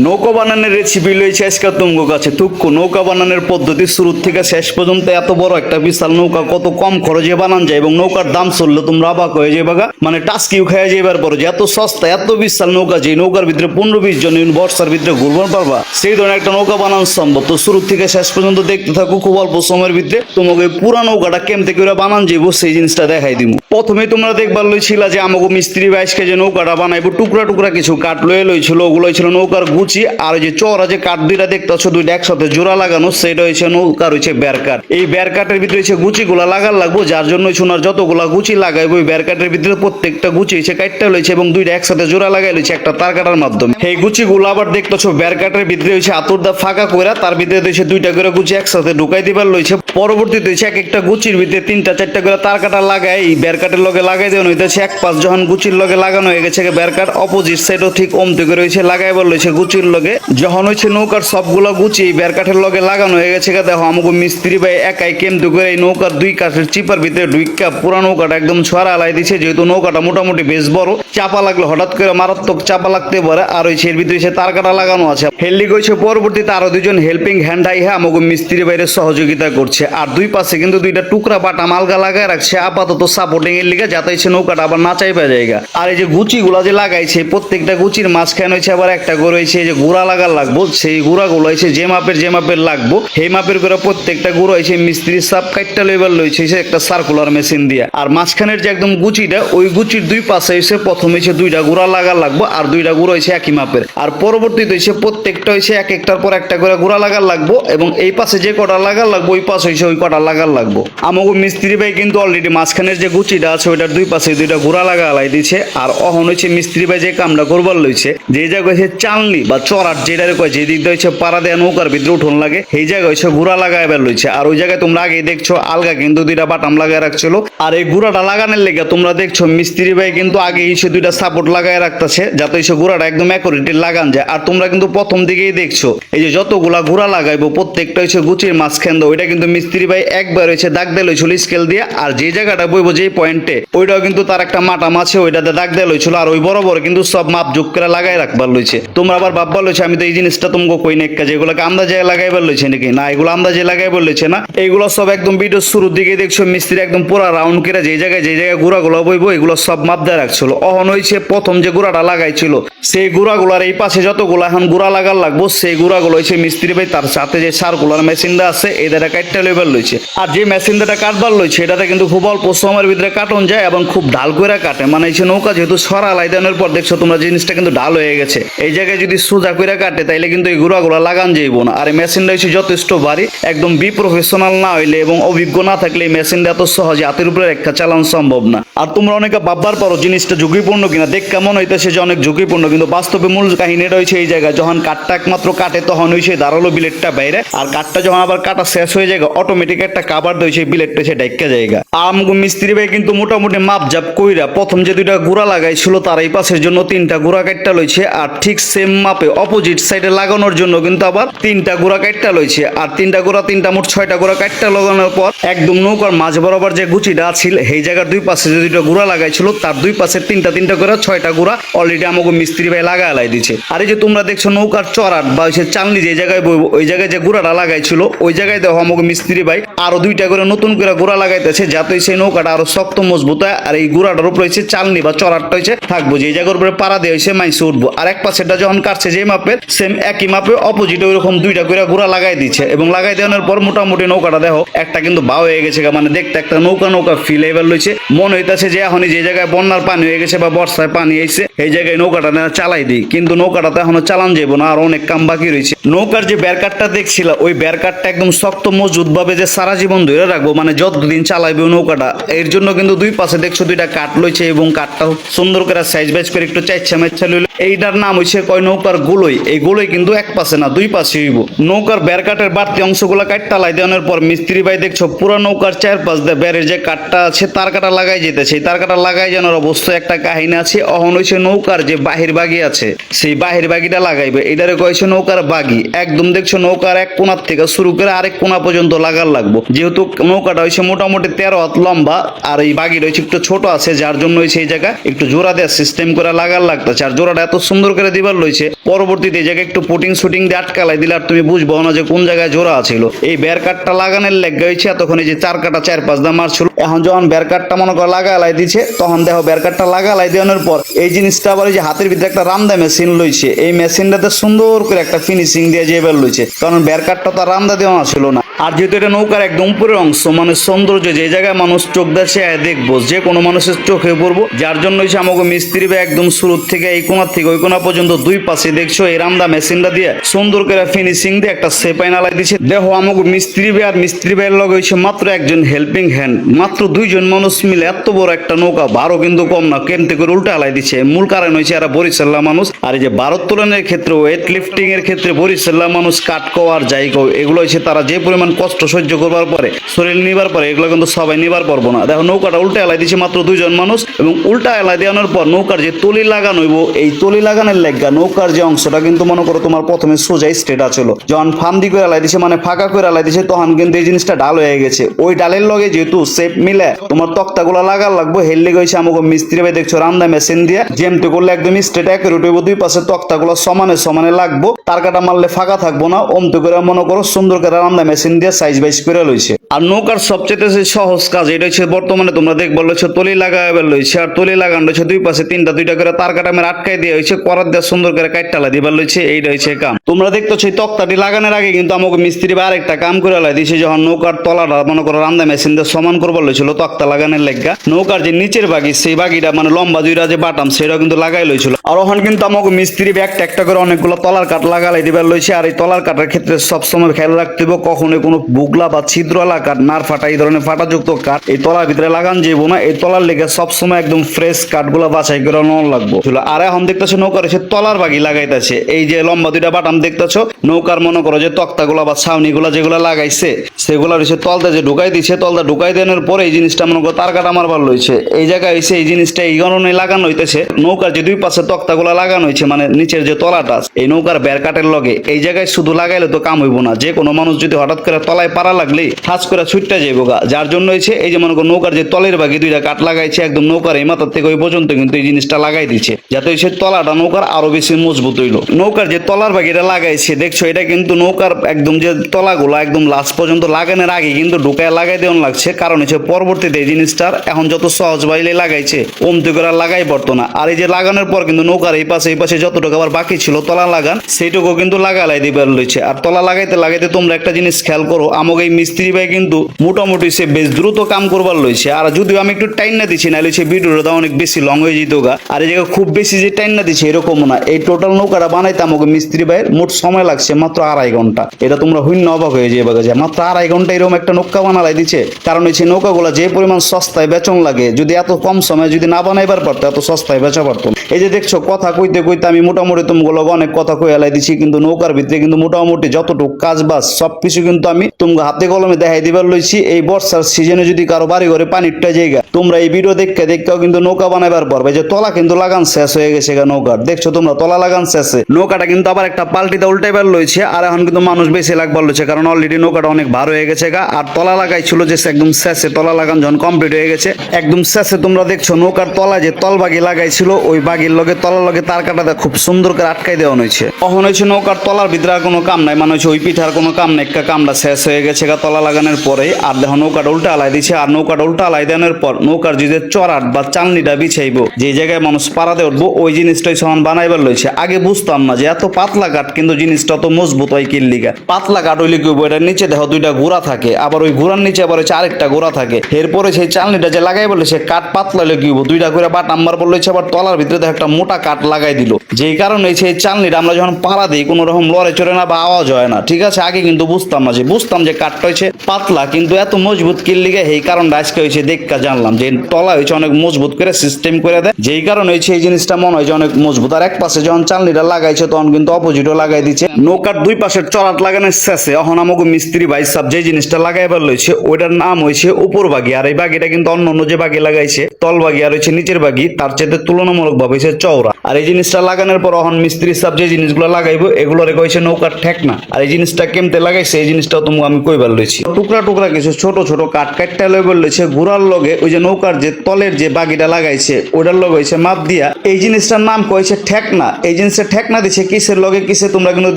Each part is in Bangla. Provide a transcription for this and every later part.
নৌকা বানানোর রেসিপি লইছে আজকে তোমার কাছে তুক্কু নৌকা বানানোর পদ্ধতি শুরু থেকে শেষ পর্যন্ত এত বড় একটা বিশাল নৌকা, কত কম খরচে বানান যায় এবং নৌকার দাম চললে তোমরা অবাক হয়ে যাবে গা। মানে টাস্কিও খাইয়া যাইবার পরে যে এত সস্তা, এত বিশাল নৌকা যে নৌকার ভিতরে পনেরো বিশ জন বর্ষার ভিতরে ঘুরবার পারবা, সেই ধরনের একটা নৌকা বানানো সম্ভব। তো শুরু থেকে শেষ পর্যন্ত দেখতে থাকো, খুব অল্প সময়ের ভিতরে তোমাকে পুরা নৌকাটা কেমতে করে বানান যাইব, সেই জিনিসটা দেখাই দিব প্রথমে তোমরা দেখবার লইছিলা যে আমাকে মিস্ত্রি বাইশকে যে নৌকাটা বানাইবো, টুকরা টুকরা কিছু কাঠ লয়ে লইছিল, ওগুলো ছিল নৌকার গুচি আর যে চওড়া যে কাঠ দুইটা দেখতেছো, দুইটা একসাথে জোড়া লাগানো, সেটা হচ্ছে নৌকার হচ্ছে ব্যারকাট এই ব্যারকাটের ভিতরে হচ্ছে গুচিগুলা লাগার লাগবো, যার জন্য সোনার যতগুলা গুচি লাগাইবো, ওই ব্যারকাটের ভিতরে প্রত্যেকটা গুচি হচ্ছে কাটটা লইছে এবং দুইটা একসাথে জোড়া লাগাই লইছে একটা তার কাটার মাধ্যমে। এই গুচিগুলো আবার দেখতেছো ব্যারকাটের ভিতরে হচ্ছে আতুর দা ফাঁকা কইরা, তার ভিতরে হচ্ছে দুইটা করে গুচি একসাথে ঢুকাই দিবার লইছে। পরবর্তীতে হচ্ছে এক একটা গুচির ভিতরে তিনটা, চারটা করে তার কাটা লাগাই এই ব্যারকাটের লগে লাগাই দেওয়া হইতেছে, এক পাশ যখন গুচির লগে লাগানো হয়ে গেছে ব্যারকাট অপোজিট সাইডও ঠিক অমতে করে হয়েছে লাগাইবার লইছে গুচির লগে। যখন হচ্ছে নৌকার সবগুলো গুচি এই ব্যারকাঠের লগে লাগানো হয়ে গেছে দেখো আমাকে মিস্ত্রি ভাই একাই কেমতে করে এই নৌকার দুই কাঠের চিপার ভিতরে ঢুইকা পুরা নৌকাটা একদম ছড়া আলাই দিছে, যেহেতু নৌকাটা মোটামুটি বেশ বড়। চাপা লাগলে হঠাৎ করে মারাত্মক চাপা লাগতে পারে। আর ওই এর ভিতরে সে তার কাটা লাগানো আছে। হেললি কইছে পরবর্তীতে আরও দুজন হেল্পিং হ্যান্ড আই হ্যাঁ আমাকে মিস্ত্রি বাইরে সহযোগিতা করছে। আর দুই পাশে কিন্তু দুইটা টুকরা বাটা মালগা লাগায় রাখছে। আপাতত সাপোর্টিং এর লিগে যাতে সে নৌকাটা আবার না চাইবা জায়গা আর এই যে গুচি গুলা যে লাগাইছে, প্রত্যেকটা গুচির মাঝখানে হচ্ছে আবার একটা করে হয়েছে যে গুড়া লাগার লাগবো, সেই গুড়া গুলো হয়েছে যে মাপের যে মাপের লাগবো, সেই মাপের করে প্রত্যেকটা গুঁড়ো হয়েছে মিস্ত্রি সাপ কাইটটা লেবার লইছে একটা সার্কুলার মেশিন দিয়া। আর মাঝখানের যে একদম গুচিটা, ওই গুচির দুই পাশে হয়েছে প্রথম হয়েছে দুইটা গুড়া লাগার লাগবো, আর দুইটা গুঁড়ো হয়েছে একই মাপের। আর পরবর্তীতে হয়েছে প্রত্যেকটা হয়েছে এক একটার পর একটা করে গুড়া লাগার লাগবো, এবং এই পাশে যে কটা লাগার লাগবো, ওই পাশে হয়েছে ওই কটা লাগার লাগবো। আমাকে মিস্ত্রি ভাই কিন্তু অলরেডি মাঝখানের যে গুচিটা আছে, ওইটার দুই পাশে দুইটা গুড়া লাগা আলাই দিছে, আর অহন হচ্ছে মিস্ত্রি ভাই যে কামটা করবার লইছে, যে জায়গা হচ্ছে চালনি বা চড়ার যেটারে কয়, যে দিক দিয়ে হচ্ছে পাড়া দেয়া নৌকার ভিতরে উঠোন লাগে, সেই জায়গায় হচ্ছে গুড়া লাগাইবার লইছে। আর ওই জায়গায় তোমরা আগে দেখছ, আলগা কিন্তু দুইটা বাটাম লাগাই রাখছিল। আর এই গুড়াটা লাগানোর লেগে তোমরা দেখছ, মিস্ত্রি ভাই কিন্তু আগে এসে দুইটা সাপোর্ট লাগাই রাখতেছে, যাতে এসে গুড়াটা একদম অ্যাকুরেটলি লাগান যায়। আর তোমরা কিন্তু প্রথম দিকেই দেখছ, এই যে যতগুলা গুড়া লাগাইবো, প্রত্যেকটা হচ্ছে গুচির মাঝখান দিয়ে, ওইটা কিন্তু মিস্ত্রি ভাই একবার হচ্ছে দাগ দিয়ে লইছিল স্কেল দিয়ে, আর যে জায়গাটা বইবো যে পয়েন্টে ওইটাও কিন্তু তার একটা মাটাম আছে, ওইটাতে দাগ দিয়ে লইছিল, আর ওই বড় কিন্তু সব মাপ যোগ করে লাগাই রাখবার লইছে। তোমরা আবার ভাববার লইছে, আমি তো এই জিনিসটা তোমাকে কই নেকা যেগুলোকে আন্দাজে লাগাইবার লইছে নাকি? না, এগুলো আন্দাজে লাগাইবার লইছে না। এইগুলো সব একদম ভিডিও শুরুর দিকে দেখছ, মিস্ত্রি একদম পুরো রাউন্ড করে যে জায়গায় যে জায়গায় গুড়াগুলো বইবো, এগুলো সব মাপ দিয়ে রাখছিল। অহন হইছে প্রথম যে গুড়াটা লাগাইছিল, সেই গুড়াগুলার এই পাশে যতগুলো এখন গুড়া লাগার লাগবো, সেই গুড়াগুলো হইছে মিস্ত্রি ভাই তার সাথে যে সার্কুলার মেশিনটা আছে এই দ্বারা কাটটা লেবার লইছে। আর যে মেশিন দ্বারা কাটবার লইছে, এটাতে কিন্তু খুব অল্প সময়ের ভিতরে কাটন যায় এবং খুব ঢাল করে কাটে। মানে এই নৌকা যেহেতু সরা লাইদানোর পর দেখছ তোমরা জিনিসটা কিন্তু ঢাল হয়ে গেছে। এই জায়গায় যদি সোজা করে কাটে, তাইলে কিন্তু এই গুড়াগুলো লাগান যাইব না। আর এই মেশিনটা যথেষ্ট ভারী, একদম বি প্রফেশনাল না হইলে এবং অভিজ্ঞ না থাকলে এই মেশিনটা এত সহজে হাতের উপরে একটা চালানো সম্ভব না। আর তোমরা অনেকে ভাববার পারো জিনিসটা ঝুঁকিপূর্ণ কিনা, দেখ কেমন হইতেছে যে অনেক ঝুঁকিপূর্ণ, কিন্তু বাস্তবে মূল কাহিনী রয়েছে এই জায়গায়, যখন কাঠটা একমাত্র কাটে তখন হয়েছে দাঁড়াল বিলেটটা বাইরে, আর কাঠটা যখন আবার কাটা শেষ হয়ে যায় অটোমেটিক একটা কাবার দিয়ে সেই বিলেটটা সে ডাইকা জায়গা। আমগো মিস্ত্রি ভাই কিন্তু মোটামুটি মাপ জাপ কইরা প্রথম যে দুইটা গুড়া লাগাইছিল, তার এই পাশের জন্য তিনটা গুড়া কাটটা লইছে, আর ঠিক সেম মাপে অপোজিট সাইডে লাগানোর জন্য কিন্তু আবার তিনটা গুড়া কাটটা লইছে। আর তিনটা গুড়া, তিনটা মোট ছয়টা গুড়া কাটটা লাগানোর পর একদম নৌকার মাঝ বরাবর যে গুচিটা আছিল, সেই জায়গার দুই পাশে যে দুইটা গুড়া লাগাইছিল, তার দুই পাশে তিনটা তিনটা করে ছয়টা গুড়া অলরেডি আমাকে মিস্ত্রি ভাই লাগা আলাই দিছে। আর এই যে তোমরা দেখছ নৌকার চড়াট বা যে চালনি যে জায়গায় বইব ওই জায়গায় যে গুড়াটা লাগাইছিল, ওই জায়গায় দেখো আমাকে মিস্ত্রি ভাই আরও দুইটা করে নতুন করে গুড়া লাগাইতেছে, যাতে সেই নৌকাটা আরও শক্ত, মজবুত হয়। আর এই গুড়াটার উপরে হচ্ছে চালনি বা চড়াটটা হচ্ছে থাকব। যে জায়গার উপরে পাড়া দিয়ে হয়েছে মাইসে উঠবো। আর এক পাশেটা যখন কাটছে যে মাপের সেম একই মাপে অপোজিটে ওইরকম দুইটা করে গুড়া লাগাই দিচ্ছে। এবং লাগাই দেওয়ার পর মোটামুটি নৌকাটা দেখো, একটা কিন্তু বাউ হয়ে গেছে মানে দেখতে একটা নৌকা নৌকা ফিল এবার লইছে। মনে হইতাছে যে এখনই যে জায়গায় বন্যার পানি হয়ে গেছে বা বর্ষায় পানি আইছে, এই জায়গায় নৌকাটা চালাই দিই। কিন্তু নৌকাটা তো এখনও চালান যাব না, আর অনেক কাম বাকি রয়েছে নৌকার যে ব্যারকারটা দেখছিল, ওই ব্যারকারটা একদম শক্ত, মজবুত ভাবে যে সারা জীবন ধরে রাখব মানে যতদিন চালাইবে নৌকাটা, এর জন্য কিন্তু দুই পাশে দেখছ দুইটা কাঠ লইছে এবং কাঠটা সুন্দর করে সাইজ বাইজ করে একটু চাইছা মেচ্ছা লইল। এইটার নাম হইছে কয় নৌকার গুলোই। এই গুলোই কিন্তু এক পাশে না, দুই পাশে হইব। নৌকার ব্যারকাটের বাড়তি অংশগুলো কাটটা লাই দেওয়ানোর পর মিস্ত্রি ভাই দেখছ পুরো নৌকার চার পাশ দিয়ে ব্যারের যে কাঠটা আছে, তার কাটা লাগাই যেতেছে। তার কাটা লাগাই জানার অবশ্যই একটা কাহিনী আছে। অহন হইছে নৌকার যে বাহির বাগি আছে, সেই বাহির বাগিটা লাগাইবে। এটারে কয়েছে নৌকার বাগি। একদম দেখছ নৌকার এক কোনার থেকে শুরু করে আরেক কোনা পর্যন্ত লাগার লাগবো। যেহেতু নৌকাটা হয়েছে মোটামুটি তেরো হাত লম্বা, আর এই বাগিটা রয়েছে একটু ছোট আছে, যার জন্য হয়েছে এই জায়গা একটু জোড়া দেওয়ার সিস্টেম করে লাগার লাগতেছে। আর জোড়াটা এত সুন্দর করে দিবার লইছে। পরবর্তীতে এই জায়গায় একটু পুটিং শুটিং দিয়ে আটকালাই দিলে আর তুমি বুঝব না যে কোন জায়গায় জোড়া ছিল এই বের কাঠটা লাগানোর লেগে হয়েছে এতক্ষণ এই যে চার কাটা চার পাঁচ দাম মারছিল। এখন যখন বের কাঠটা মনে করো লাগালাই দিছে, তখন দেখো বের কাঠটা লাগালাই দেওয়ানোর পর এই জিনিসটা আবার এই যে হাতের ভিতরে একটা রামদা মেশিন লইছে। এই মেশিনটাতে সুন্দর করে একটা ফিনিশিং দিয়ে যে বের লইছে। কারণ বের কাঠটা তো রামদা দেওয়া ছিল না। আর যেহেতু এটা নৌকার একদম উপরের অংশ মানে সৌন্দর্য যে জায়গায় মানুষ চোখ দেশে দেখব। যে কোনো মানুষের চোখে পড়ব। যার জন্য আমাকে মিস্ত্রি বা একদম শুরু থেকে এই কোনা থেকে ওই কোনা পর্যন্ত দুই পাশে দেখছ এই রামদা মেশিনটা দিয়ে সুন্দর করে ফিনিশিং দিয়ে একটা সেপাই নালাই দিছে। দেখো, আমাকে মিস্ত্রি ভাই আর মিস্ত্রি ভাইয়ের লগে হয়েছে মাত্র একজন হেল্পিং হ্যান্ড মাত্র দুইজন মানুষ মিলে এত বড় একটা নৌকা বারো কিন্তু কম না কেন্দ্রে করে উল্টা হালাই দিচ্ছে মূল কারণ হয়েছে এরা বরিশাল্লা মানুষ। আর এই যে ভারত তোলনের ক্ষেত্রে ওয়েট লিফটিং এর ক্ষেত্রে বরিশাল্লা মানুষ কাট কওয়ার যাই কও এগুলো হচ্ছে তারা যে পরিমাণ কষ্ট সহ্য করবার পরে, শরীর নিবার পরে, এগুলো কিন্তু সবাই নিবার পারব না। দেখো, নৌকাটা উল্টা এলাই দিচ্ছে মাত্র দুইজন মানুষ এবং উল্টা এলাই দেওয়ানোর পর নৌকার যে তলি লাগানো এই তলি লাগানোর লেগা, নৌকার যে অংশটা কিন্তু মনে করো তোমার প্রথমে সোজা স্ট্রেট ছিল যখন ফান্দি করে এলাই দিছে মানে ফাঁকা করে এলাই দিছে, তখন কিন্তু এই জিনিসটা ডাল হয়ে গেছে। ওই ডালের লগে যেহেতু সেপ মিলে, তোমার তক্তাগুলো লাগার লাগবো হেল লেগে হয়েছে আমাকে মিস্ত্রি ভাই দেখছ রান্দা মেশিন দিয়ে জেমতে করলে একদম স্ট্রেট একের উঠে দুই পাশে তক্তাগুলো সমানে সমানে লাগবো। তার কাটা মারলে ফাঁকা থাকব না, অমতে করে মনে করো সুন্দর করে রান্দা মেশিন দিয়ে সাইজ বাইজ করে লইছে। আর নৌকার সবচেয়ে সহজ কাজ, এটা হচ্ছে বর্তমানে তোমরা দেখব তলি লাগাইবার লইছে, আর তলি লাগানো হচ্ছে দুই পাশে তিনটা দুইটা করে তার কাটা আটকাই দিয়ে হয়েছে করার দিয়ে সুন্দর করে কাটটালা দিবার লইছে, এইটা হচ্ছে কাম। তোমরা দেখতো সেই তক্তাটি লাগানোর আগে কিন্তু আমাকে মিস্ত্রি বা আরেকটা কাম করে লাই দিছে, যখন নৌকার তলাটা মনে করো রান্দা মেশিন দিয়ে সমান করবার লইছিল, তক্তা লাগানোর লেগা। নৌকার যে নিচের বাগি, সেই বাগিটা মানে লম্বা দুইটা যে বাটাম, সেটাও কিন্তু লাগাই লইছিল। আর ওখান কিন্তু আমাকে মিস্ত্রি একটা একটা করে অনেকগুলো তলার কাঠ লাগালাই দিবার লইছে, আর এই তলার কাঠের ক্ষেত্রে সবসময় খেয়াল রাখতে হবে কখনো কোনো বুগলা বা ছিদ্র কাঠ, নার ফাটা, এই ধরনের ফাটাযুক্ত কাঠ এই তলার ভিতরে লাগান যাব না। এই তলার লেগে সবসময় একদম ফ্রেশ কাঠগুলো বাছাই করে নেওয়া লাগবো। আর এখন দেখতেছো নৌকার এসে তলার বাগি লাগাইতেছে। এই যে লম্বা দুইটা বাটাম দেখতেছো, নৌকার মনে করো যে তক্তাগুলো বা ছাউনিগুলো যেগুলো লাগাইছে সেগুলো রয়েছে তলতে যে ঢুকাই দিছে তলটা ঢুকাই দেওয়ার পরে এই জিনিসটা মনে করো তার কাটা মারবার লইছে। এই জায়গায় এসে এই জিনিসটা এই কারণে লাগানো হইতেছে, নৌকার যে দুই পাশে তক্তাগুলো লাগানো হয়েছে মানে নিচের যে তলাটা, এই নৌকার বের কাটের লগে এই জায়গায় শুধু লাগাইলে তো কাম হইব না। যে কোনো মানুষ যদি হঠাৎ করে তলায় পারা লাগলেই ঠাস করে ছুটতে যাইবো গা। যার জন্য হয়েছে এই যে মনে করো নৌকার যে তলের বাগি দুইটা কাঠ লাগাইছে, একদম নৌকার এই মাথার থেকে ওই পর্যন্ত কিন্তু এই জিনিসটা লাগাই দিচ্ছে যাতে সে তলাটা নৌকার আরও বেশি মজবুত হইল। নৌকার যে তলার বাকিটা লাগাইছে, দেখছ? এটা কিন্তু নৌকার একদম যে তলাগুলো একদম লাস্ট পর্যন্ত লাগানোর আগে কিন্তু ঢুকায় লাগাই দেওয়ান লাগছে। কারণ হচ্ছে পরবর্তীতে এই জিনিসটার এখন যত সহজ বাইলে লাগাইছে কমতে করে লাগাই পড়তো না। আর এই যে লাগানোর পর কিন্তু নৌকার এই পাশে এই পাশে যতটুকু আবার বাকি ছিল তলা লাগান সেইটুকু কিন্তু লাগালাই দিবার লইছে আর তলা লাগাইতে লাগাইতে তোমরা একটা জিনিস খেয়াল করো আমাকে এই মিস্ত্রি ভাই কিন্তু মোটামুটি সে বেশ দ্রুত কাম করবার লইছে। আর যদিও আমি একটু টাইম না দিচ্ছি না লইছে ভিডিওটা অনেক বেশি লং হয়ে যেত গা। আর এই জায়গায় খুব বেশি যে টাইম না দিচ্ছে এরকম না। এই টোটাল নৌকাটা বানাইতে আমাকে মিস্ত্রি ভাইয়ের, মোট সময় লাগছে মাত্র আড়াই ঘণ্টা। এটা তোমরা হইন্য অবাক হয়ে যাবে যে মাত্র আড়াই ঘণ্টা এরকম একটা নৌকা বানালাই দিচ্ছে কারণ হচ্ছে নৌকাগুলো যে পরিমাণ সস্তায় বেচন লাগে, যদি এত কম সময়ে যদি না বানাইবার পারতো, এত সস্তায় বেচা পারতো এই যে দেখছ, কথা কইতে কইতে আমি মোটামুটি তোমাগুলো অনেক কথা কই এলাই দিছি, কিন্তু নৌকার ভিতরে কিন্তু মোটামুটি যতটুকু কাজ বাজ, সবকিছু কিন্তু আমি তোমাকে হাতে কলমে দেখাই দিবার লইছি। এই বর্ষার সিজনে যদি কারও বাড়ি ঘরে পানিরটা জায়গা, তোমরা এই ভিডিও দেখতে দেখতেও কিন্তু নৌকা বানাইবার পারবে। যে তলা কিন্তু লাগান শেষ হয়ে গেছে গা নৌকার। দেখছ তোমরা, তলা লাগান শেষে। নৌকাটা কিন্তু আবার একটা পাল্টিতে উল্টাইবার লইছে, আর এখন কিন্তু মানুষ বেশি লাগবার লইছে, কারণ অলরেডি নৌকাটা অনেক ভার হয়ে গেছে গা। আর তলা লাগাই ছিল যে একদম শেষে, তলা লাগান যখন কমপ্লিট হয়ে গেছে, একদম শেষে তোমরা দেখছ নৌকার তলা যে তল বাগি লাগাইছিল, ওই বাগির লগে, তলার লগে তার কাটাতে খুব সুন্দর করে আটকাই দেওয়া হয়েছে। তখন হয়েছে নৌকার তলার ভিতরে কোনো কাম নাই মানে হচ্ছে ওই পিঠার কোনো কাম নাই, একটা কামটা শেষ হয়ে গেছে গা তলা লাগানোর পরে আর দেখো নৌকাটা উল্টা আলাই দিছে, আর নৌকাটা উল্টা আলাই দেওয়ার পর নৌকার যে যে চড়াট বা চালনিটা বিছাইবো, যে জায়গায় মানুষ পাড়াতে উঠবো, ওই জিনিসটাই সমান বানাইবার লইছে। আগে বুঝতাম না যে এত পাতলা কাঠ কিন্তু জিনিসটা তো মজবুত হয় কিল্লিগা পাতলা কাঠ হইলে কি এটার নিচে দেখো দুইটা গোড়া থাকে আবার ওই গোড়ার নিচে আবার হচ্ছে আরেকটা গোড়া থাকে। এরপরে সেই চালনিটা যে লাগাই বলে সে কাঠ পাতলা হইলে কি হইবো, দুইটা করে বাট নাম্বার বললে আবার তলার ভিতরে দেখো একটা মোটা কাঠ লাগাই দিল। যেই কারণে সেই চালনিটা আমরা যখন পাড়া দিই কোনো রকম লড়ে চড়ে না বা আওয়াজ হয় না। ঠিক আছে? আগে কিন্তু বুঝতাম না যে বুঝতাম যে কাঠটা হয়েছে পাতলা কিন্তু এত মজবুত কিল্লিগে এই কারণটা আজকে হয়েছে দেখা জানলাম যে তলা হয়েছে অনেক মজবুত করে সিস্টেম করে দেয়। যেই কারণে হয়েছে এই জিনিসটা মনে হয় অনেক মজবুত। আর এক পাশে যখন চালনিটা লাগাইছে, তখন কিন্তু অপোজিটও লাগাই দিচ্ছে নৌকার দুই পাশের চড়াট লাগানোর শেষে। এখন আমাকে মিস্ত্রি ভাই সাহেব যে জিনিসটা লাগাইবার লইছে, ওইটার নাম হয়েছে উপর বাগি আর এই বাগিটা কিন্তু অন্য অন্য যে বাগি লাগাইছে তল বাগি আর হচ্ছে নিচের বাগি তার চেয়ে তুলনামূলক ভাবে হয়েছে চওড়া। আর এই জিনিসটা লাগানোর পর এখন মিস্ত্রি সাহেব যে জিনিসগুলো লাগাইবো এগুলো রেখে হয়েছে নৌকার ঠেকনা আর এই জিনিসটা কেমতে লাগাইছে, এই জিনিসটাও তুমি আমি কইবার লইছি। টুকরা টুকরা কিছু ছোট ছোট কাঠ কাটটা লইবার লইছে ঘোড়ার লগে ওই যে নৌকার যে তলের যে বাগিটা লাগাইছে ওটার লগে হইছে মাপ দিয়া। এই জিনিসটার নাম কইছে ঠেকনা। এই জিনিসটা ঠেকনা দিছে, কিসের লগে, কিসে তোমরা কিন্তু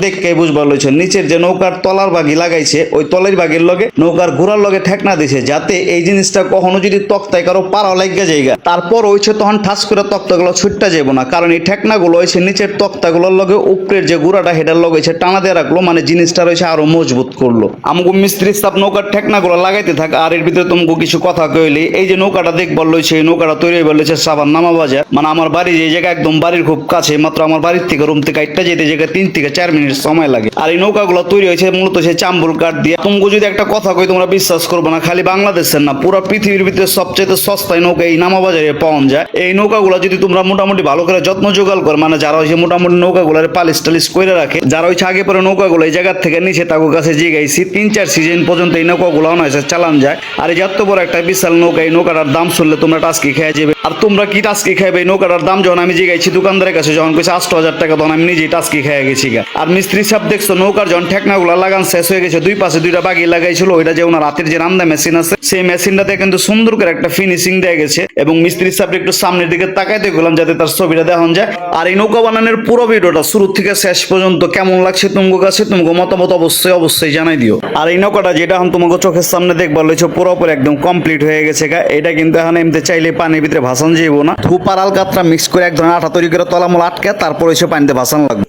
দেখকে বুঝবার লইছো। নিচের যে নৌকার তলার বাগি লাগাইছে, ওই তলের বাগির লগে নৌকার ঘোড়ার লগে ঠেকনা দিছে, যাতে এই জিনিসটা কখনো যদি তক্তায় কারও পাড়া লাগিয়ে যায়গা তারপর হইছে তখন ঠাস করে তক্তাগুলো ছুটটা যাব না, কারণ এই ঠেকনাগুলো হইছে নিচের তক্তাগুলোর লগে উপরের যে গুড়াটা হেটার লগে হইছে টানা দিয়ে রাখল মানে জিনিসটা রয়েছে আরও মজবুত করল। আমাকে মিস্ত্রি সাপ নৌকার ঠেকনাগুলো লাগাইতে থাক, আর এর ভিতরে তোমাকে কিছু কথা কইলি, এই যে নৌকাটা দেখবার লইছে, এই নৌকাটা তৈরি হইবার লইছে সাবান নামা বাজার মানে আমার বাড়ি যে জায়গা একদম বাড়ির খুব কাছে, মাত্র আমার বাড়ির থেকে রুম থেকে একটা যেতে যেতে তিন থেকে চার মিনিট সময় লাগে। আর এই নৌকাগুলো তৈরি হয়েছে মূলত সেই চাম্বুল কাঠ দিয়ে। তোমাকে যদি একটা কথা কই, তোমরা বিশ্বাস করব না, খালি বাংলাদেশের না, পুরো পৃথিবীর ভিতরে সবচেয়ে সস্তায় নৌকা এই নামা বাজারে পাওয়া যায়। এই নৌকাগুলো যদি তোমরা মোটামুটি ভালো করে যত্ন জোগাড় করো মানে যারা হচ্ছে মোটামুটি নৌকাগুলোর পালিশ টালিশ করে রাখে, যারা হচ্ছে আগে পরে নৌকাগুলো এই জায়গার থেকে নিচে তাকে কাছে জিগাইছি তিন চার সিজন পর্যন্ত এই নৌকাগুলো অনায়াসে চালান যায়। আর এই যে এত বড় একটা বিশাল নৌকা, এই নৌকাটার দাম শুনলে তোমরা টাস্কি খেয়ে যাবে। আর তোমরা কি টাস্কি খাইবে? এই নৌকাটার দাম যখন আমি জিগাইছি দোকানদারের কাছে যখন কইছে, আষ্ট হাজার টাকা তখন আমি নিজেই টাস্কি খেয়ে গেছি গা। আর মিস্ত্রি সাহেব দেখছ, নৌকার যখন ঠেকনাগুলো লাগান শেষ হয়ে গেছে, দুই পাশে দুইটা বাগি লাগাইছিল, ওইটা যে ওনার রাতের যে রান্দা মেশিন আছে, সেই মেশিনটাতে কিন্তু সুন্দর করে একটা ফিনিশিং দেয়া গেছে। এবং মিস্ত্রি সাহেব একটু সামনের দিকে তাকাইতে গেলাম যাতে তার ছবিটা দেখান যায়। আর এই নৌকা বানানোর পুরো ভিডিওটা শুরু থেকে শেষ পর্যন্ত কেমন লাগছে তোমার কাছে, তোমাকে মতামত অবশ্যই অবশ্যই জানাই দিও। আর এই নৌকাটা যেটা এখন তোমাকে চোখের সামনে দেখবার লইছো পুরোপুরি একদম কমপ্লিট হয়ে গেছে গা। এটা কিন্তু এখন এমনি চাইলে পানির ভিতরে ভাসান যাইবো না। ধূপ আর আলকাতরা মিক্স করে এক ধরনের আঠা তৈরি করে তলামূল আটকে তারপর এসে পানিতে ভাসান লাগবে।